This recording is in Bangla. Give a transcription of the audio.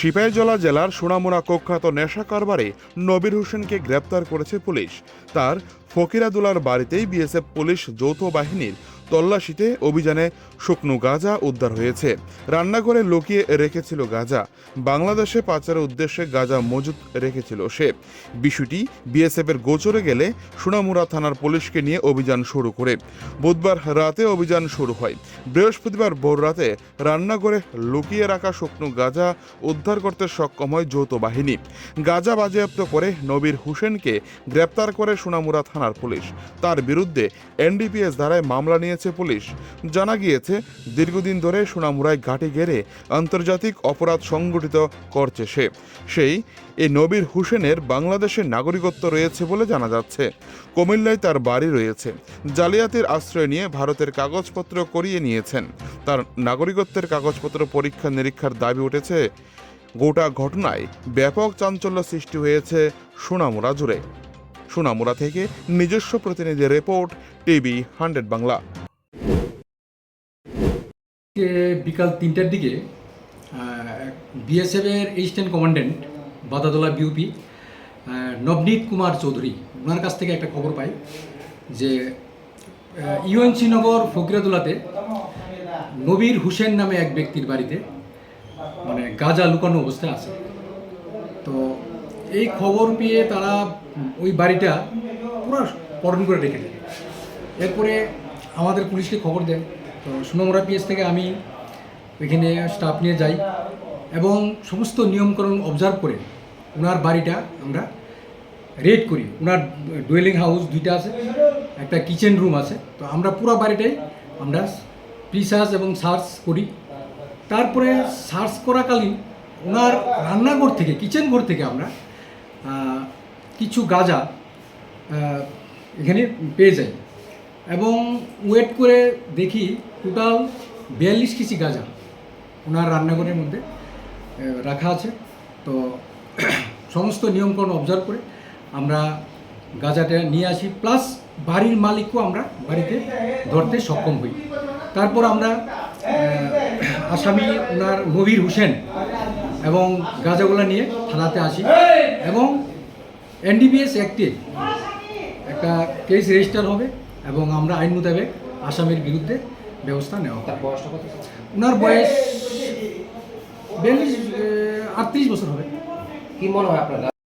সিপাহীজলা জেলার সোনামুনা কুখ্যাত নেশা কারবারে নবীর হোসেনকে গ্রেপ্তার করেছে পুলিশ। তার ফকিরাদুলার বাড়িতেই বিএসএফ পুলিশ যৌথ বাহিনীর তল্লাশিতে অভিযানে শুকনো গাঁজা উদ্ধার হয়েছে। রান্নাঘরে লুকিয়ে রেখেছিল গাঁজা। বাংলাদেশে পাচারের উদ্দেশ্যে গাঁজা মজুত রেখেছিল সে। বিষয়টি বিএসএফের গোচরে গেলে সোনামুড়া থানার পুলিশকে নিয়ে অভিযান শুরু করে। বুধবার রাতে অভিযান শুরু হয়। বৃহস্পতিবার ভোর রাতে রান্নাঘরে লুকিয়ে রাখা শুকনো গাঁজা উদ্ধার করতে সক্ষম হয় যৌথ বাহিনী। গাঁজা বাজেয়াপ্ত করে নবীর হোসেনকে গ্রেপ্তার করে সোনামুড়া থানার পুলিশ। তার বিরুদ্ধে এনডিপিএস ধারায় মামলা নিয়েছে পুলিশ। জানা গিয়েছে, দীর্ঘদিন ধরে সোনামুড়ায় ঘাঁটি গেড়ে আন্তর্জাতিক অপরাধ সংগঠিত করছে সে। সেই এই নবীর হুসেনের বাংলাদেশের নাগরিকত্ব রয়েছে বলে জানা যাচ্ছে। কুমিল্লায় তার বাড়ি রয়েছে। জালিয়াতির আশ্রয় নিয়ে ভারতের কাগজপত্র করিয়ে নিয়েছেন। তার নাগরিকত্বের কাগজপত্র পরীক্ষা নিরীক্ষার দাবি উঠেছে। গোটা ঘটনায় ব্যাপক চাঞ্চল্য সৃষ্টি হয়েছে সোনামুড়া জুড়ে। সোনামুড়া থেকে নিজস্ব প্রতিনিধি রিপোর্ট, টিভি হান্ড্রেড বাংলা। বিকাল তিনটার দিকে বিএসএফের assistant commandant Badadola BOP Navneet Kumar Chowdhury ওনার কাছ থেকে একটা খবর পাই যে ইউএনসি নগর ফকিরাদুলাতে নবীর হুসেন নামে এক ব্যক্তির বাড়িতে মানে গাঁজা লুকানো অবস্থায় আছে। তো এই খবর পেয়ে তারা ওই বাড়িটা পুরো পটন করে রেখে দেয়। এরপরে আমাদের পুলিশকে খবর দেয়। তো সোনামুড়া পিএস থেকে আমি ওইখানে স্টাফ নিয়ে যাই। এবং সমস্ত নিয়মকানুন অবজার্ভ করে ওনার বাড়িটা আমরা রেড করি। ওনার ডুয়েলিং হাউস দুইটা আছে, একটা কিচেন রুম আছে। তো আমরা পুরো বাড়িটাই আমরা প্রিসার্চ এবং সার্চ করি। তারপরে সার্চ করাকালীন ওনার রান্নাঘর থেকে কিচেন ঘর থেকে আমরা কিছু গাঁজা এখানে পেয়ে যাই। এবং ওয়েট করে দেখি টোটাল বিয়াল্লিশ কেজি গাঁজা। ওনার রান্নাঘরের মধ্যে রাখা আছে। তো সমস্ত নিয়মকানুন অবজার্ভ করে আমরা গাঁজাটা নিয়ে আসি। প্লাস বাড়ির মালিককেও আমরা বাড়িতে ধরতে সক্ষম হই। তারপর আমরা আসামি ওনার নবীর হোসেন এবং গাঁজাগুলো নিয়ে থানাতে আসি এবং এনডিপিএস অ্যাক্টে একটা কেস রেজিস্টার হবে এবং আমরা আইন মোতাবেক আসামির বিরুদ্ধে ব্যবস্থা নেওয়া হবে। ওনার বয়স বিয়াল্লিশ আটত্রিশ বছর হবে। কি মনে হয় আপনার?